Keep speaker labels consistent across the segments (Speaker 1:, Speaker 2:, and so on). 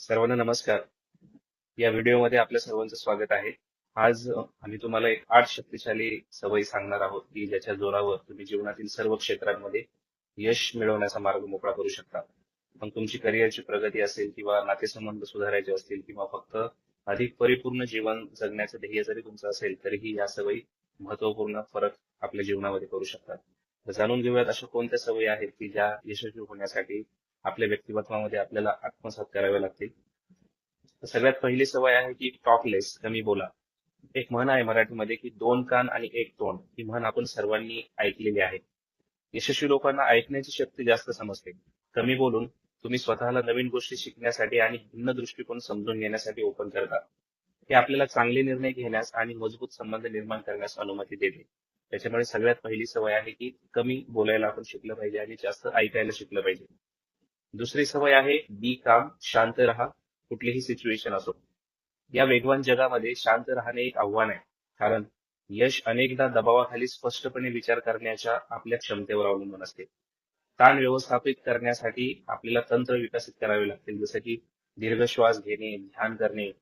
Speaker 1: सर्वांना नमस्कार. या व्हिडिओमध्ये आपल्या सर्वांचं स्वागत आहे. आज आम्ही तुम्हाला एक आठ शक्तिशाली सवयी सांगणार आहोत की ज्याच्या जोरावर तुम्ही जीवनातील सर्व क्षेत्रांमध्ये यश मिळवण्याचा मार्ग मोकळा करू शकता. मग तुमची करिअरची प्रगती असेल किंवा नातेसंबंध सुधारायचे असतील किंवा फक्त अधिक परिपूर्ण जीवन जगण्याचं ध्येय जरी तुमचं असेल तरीही या सवयी महत्त्वपूर्ण फरक आपल्या जीवनामध्ये करू शकतात. जाणून घेऊयात अशा कोणत्या सवयी आहेत की ज्या यशस्वी होण्यासाठी आपल्या व्यक्तिमत्वामध्ये आपल्याला आत्मसात करावे लागतील. सगळ्यात पहिली सवय आहे की टॉकलेस कमी बोला. एक म्हण आहे मराठीमध्ये की दोन कान आणि एक तोंड. ही म्हण आपण सर्वांनी ऐकलेली आहे. यशस्वी लोकांना ऐकण्याची शक्ती जास्त समजते. कमी बोलून तुम्ही स्वतःला नवीन गोष्टी शिकण्यासाठी आणि भिन्न दृष्टिकोन समजून घेण्यासाठी ओपन करता. हे आपल्याला चांगले निर्णय घेण्यास आणि मजबूत संबंध निर्माण करण्यास अनुमती देते. त्याच्यामुळे सगळ्यात पहिली सवय आहे की कमी बोलायला आपण शिकलं पाहिजे आणि जास्त ऐकायला शिकलं पाहिजे. दुसरी सवय आहे बी काम शांत राहा कुठलीही सिच्युएशन असो. या वेगवान जगामध्ये शांत राहणे एक आव्हान आहे. कारण यश अनेकदा दबावाखाली स्पष्टपणे विचार करण्याच्या आपल्या क्षमतेवर अवलंबून असते. ताण व्यवस्थापित करण्यासाठी आपल्याला तंत्र विकसित करावे लागतील. जसं की दीर्घ श्वास घेणे ध्यान करणे.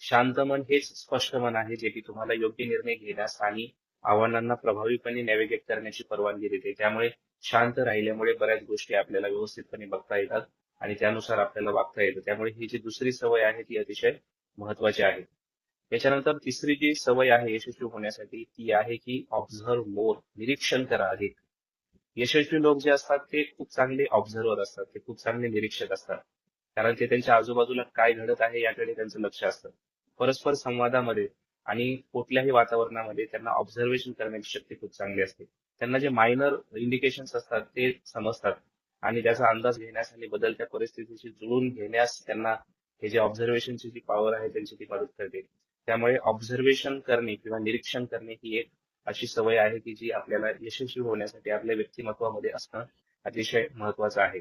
Speaker 1: शांत मन हेच स्पष्ट मन आहे जे की तुम्हाला योग्य निर्णय घेण्यास आणि आव्हानांना प्रभावीपणे नॅव्हिगेट करण्याची परवानगी देते. त्यामुळे शांत राहिल्यामुळे बऱ्याच गोष्टी आपल्याला व्यवस्थितपणे बघता येतात आणि त्यानुसार आपल्याला वागता येतं. त्यामुळे ही जी दुसरी सवय आहे ती अतिशय महत्वाची आहे. त्याच्यानंतर तिसरी जी सवय आहे यशस्वी होण्यासाठी ती आहे की ऑब्झर्व मोर निरीक्षण करा अधिक. यशस्वी लोक जे असतात ते खूप चांगले ऑब्झर्वर असतात ते खूप चांगले निरीक्षक असतात. कारण ते त्यांच्या आजूबाजूला काय घडत आहे याकडे त्यांचं लक्ष असतं. परस्पर संवादामध्ये आणि कुठल्याही वातावरणामध्ये त्यांना ऑब्झर्वेशन करण्याची शक्ती खूप चांगली असते. त्यांना जे मायनर इंडिकेशन्स असतात ते समजतात. आणि त्याचा अंदाज घेण्यास आणि बदलत्या परिस्थितीशी जुळून घेण्यास त्यांना हे जे ऑब्झर्वेशनची जी पॉवर आहे त्यांची ती मदत करते. त्यामुळे ऑब्झर्वेशन करणे किंवा निरीक्षण करणे ही एक अशी सवय आहे की जी आपल्याला यशस्वी होण्यासाठी आपल्या व्यक्तिमत्वामध्ये असणं अतिशय महत्वाचं आहे.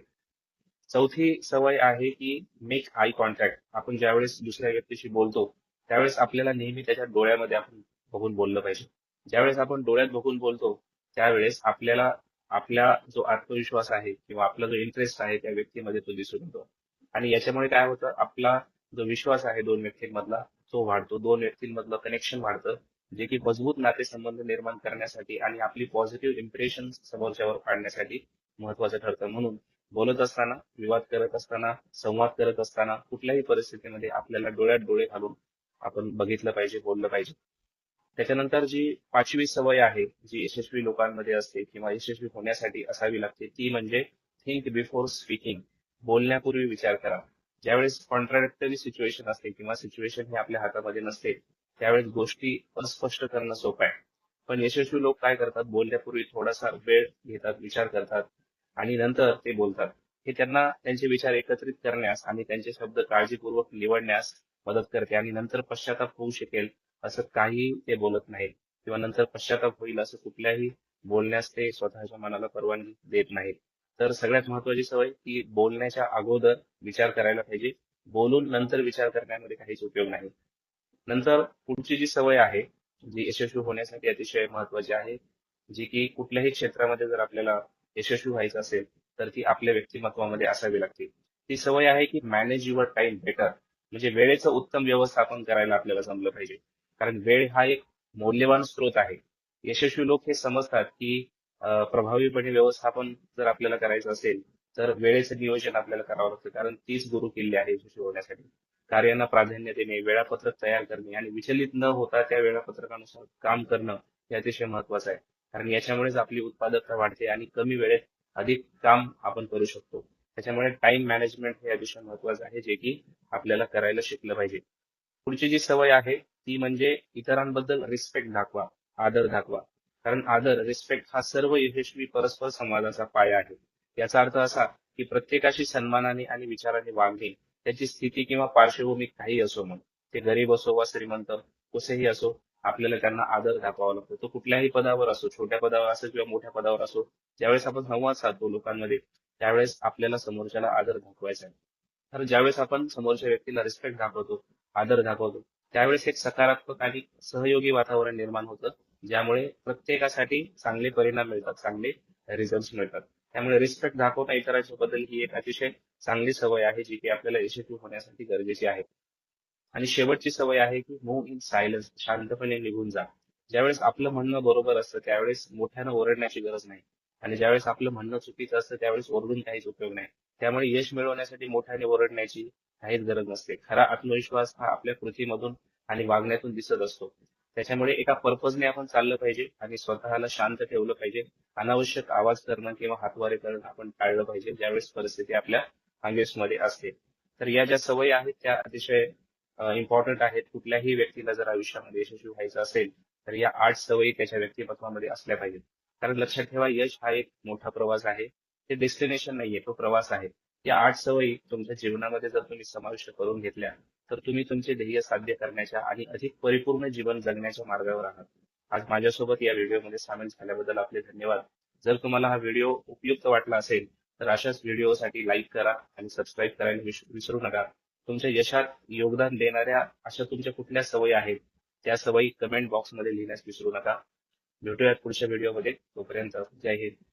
Speaker 1: चौथी सवय आहे की मेक आय कॉन्टॅक्ट आपण ज्यावेळेस दुसऱ्या व्यक्तीशी बोलतो त्यावेळेस आपल्याला नेहमी त्याच्या डोळ्यामध्ये आपण बघून बोललं पाहिजे. ज्यावेळेस आपण डोळ्यात बघून बोलतो त्यावेळेस आपल्याला आपला जो आत्मविश्वास आहे किंवा आपला जो इंटरेस्ट आहे त्या व्यक्तीमध्ये तो दिसून येतो. आणि याच्यामुळे काय होतं आपला जो विश्वास आहे दोन व्यक्तींमधला तो वाढतो. दोन व्यक्तींमधलं कनेक्शन वाढतं जे की मजबूत नातेसंबंध निर्माण करण्यासाठी आणि आपली पॉझिटिव्ह इम्प्रेशन समोरच्यावर पाडण्यासाठी महत्वाचं ठरतं. म्हणून बोलत असताना विवाद करत असताना संवाद करत असताना कुठल्याही परिस्थितीमध्ये आपल्याला डोळ्यात डोळे घालून आपण बघितलं पाहिजे बोललं पाहिजे. त्याच्यानंतर जी पाचवी सवय आहे जी यशस्वी लोकांमध्ये असते किंवा यशस्वी होण्यासाठी असावी लागते ती म्हणजे थिंक बिफोर स्पीकिंग बोलण्यापूर्वी विचार करा. ज्यावेळेस कॉन्ट्राडक्टरी सिच्युएशन असते किंवा सिच्युएशन हे आपल्या हातामध्ये नसते त्यावेळेस गोष्टी अस्पष्ट करणं सोपं आहे. पण यशस्वी लोक काय करतात? बोलण्यापूर्वी थोडासा वेळ घेतात विचार करतात आणि नंतर ते बोलतात. हे त्यांना त्यांचे विचार एकत्रित करण्यास आणि त्यांचे शब्द काळजीपूर्वक निवडण्यास मदत करते आणि नंतर पश्चाताप होऊ शकेल असं काही ते बोलत नाहीत. किंवा नंतर पश्चाताप होईल असं कुठल्याही बोलण्यास ते स्वतःच्या मनाला परवानगी देत नाहीत. तर सगळ्यात महत्वाची सवय की बोलण्याच्या अगोदर विचार करायला पाहिजे. बोलून नंतर विचार करण्यामध्ये काहीच उपयोग नाही. नंतर पुढची जी सवय आहे जी यशस्वी होण्यासाठी अतिशय महत्वाची आहे जी की कुठल्याही क्षेत्रामध्ये जर आपल्याला यशस्वी व्हायचं असेल तर ती आपल्या व्यक्तिमत्वामध्ये असावी लागते. ती सवय आहे की मॅनेज युअर टाइम बेटर म्हणजे वेळेचं उत्तम व्यवस्थापन करायला आपल्याला जमलं पाहिजे. कारण वेळ हा एक मौल्यवान स्रोत आहे. यशस्वी लोक हे समजतात की प्रभावीपणे व्यवस्थापन जर आपल्याला करायचं असेल तर वेळेचं नियोजन आपल्याला करावं लागतं. कारण तीच गुरु किल्ले आहे यशस्वी होण्यासाठी. कार्यांना प्राधान्य देणे वेळापत्रक तयार करणे आणि विचलित न होता त्या वेळापत्रकानुसार काम करणं हे अतिशय महत्वाचं आहे. कारण याच्यामुळेच आपली उत्पादकता वाढते आणि कमी वेळेत अधिक काम आपण करू शकतो. त्याच्यामुळे टाइम मॅनेजमेंट हे अतिशय महत्वाचं आहे जे की आपल्याला करायला शिकलं पाहिजे. पुढची जी सवय आहे ती म्हणजे इतरांबद्दल रिस्पेक्ट दाखवा आदर दाखवा. कारण आदर रिस्पेक्ट हा सर्व यशस्वी परस्पर संवादाचा पाया आहे. याचा अर्थ असा की प्रत्येकाशी सन्मानाने आणि विचाराने वागणे त्याची स्थिती किंवा पार्श्वभूमी काही असो मग ते गरीब असो वा श्रीमंत कुठेही असो आपल्याला त्यांना आदर दाखवावा लागतो. तो कुठल्याही पदावर असो छोट्या पदावर असो किंवा मोठ्या पदावर असो ज्यावेळेस आपण संवाद साधतो लोकांमध्ये त्यावेळेस आपल्याला समोरच्याला आदर दाखवायचा आहे. तर ज्यावेळेस आपण समोरच्या व्यक्तीला रिस्पेक्ट दाखवतो आदर दाखवतो त्यावेळेस एक सकारात्मक आणि सहयोगी वातावरण निर्माण होतं ज्यामुळे प्रत्येकासाठी चांगले परिणाम मिळतात चांगले रिझल्ट मिळतात. त्यामुळे रिस्पेक्ट दाखवता इतरांच्या बद्दल ही एक अतिशय चांगली सवय आहे जी की आपल्याला यशस्वी होण्यासाठी गरजेची आहे. आणि शेवटची सवय आहे की मूव्ह इन सायलन्स शांतपणे निघून जा. ज्यावेळेस आपलं म्हणणं बरोबर असतं त्यावेळेस मोठ्यानं ओरडण्याची गरज नाही. आणि ज्यावेळेस आपलं म्हणणं चुकीचं असतं त्यावेळेस ओरडून काहीच उपयोग नाही. त्यामुळे यश मिळवण्यासाठी मोठ्याने ओरडण्याची काहीच गरज नसते. खरा आत्मविश्वास हा आपल्या कृतीमधून आणि वागण्यातून दिसत असतो. त्याच्यामुळे एका पर्पजने आपण चाललं पाहिजे आणि स्वतःला शांत ठेवलं पाहिजे. अनावश्यक आवाज करणं किंवा हातवारे करणं आपण टाळलं पाहिजे. ज्यावेळेस परिस्थिती आपल्या अंगेसमध्ये असते. तर या ज्या सवयी आहेत त्या अतिशय इम्पॉर्टंट आहेत. कुठल्याही व्यक्तीला जर आयुष्यामध्ये यशस्वी व्हायचं असेल तर या आठ सवयी त्याच्या व्यक्तिमत्वामध्ये असल्या पाहिजेत. कारण लक्षात ठेवा यश हा एक मोठा प्रवास आहे. ते डेस्टिनेशन नाहीये तो प्रवास आहे. या आठ सवयी तुमच्या जीवनामध्ये जर तुम्ही समाविष्ट करून घेतल्या तर तुम्ही तुमचे ध्येय साध्य करण्याच्या आणि अधिक परिपूर्ण जीवन जगण्याच्या मार्गावर आहात. आज माझ्यासोबत या व्हिडिओमध्ये सामील झाल्याबद्दल आपले धन्यवाद. जर तुम्हाला हा व्हिडिओ उपयुक्त वाटला असेल तर अशाच व्हिडिओसाठी लाईक करा आणि सबस्क्राईब करायला विसरू नका. तुमच्या यशात योगदान देणाऱ्या अशा तुमच्या कुठल्या सवयी आहेत त्या सवयी कमेंट बॉक्समध्ये लिहिण्यास विसरू नका. भेटूयात पुढच्या व्हिडिओमध्ये. तोपर्यंत जय हिंद.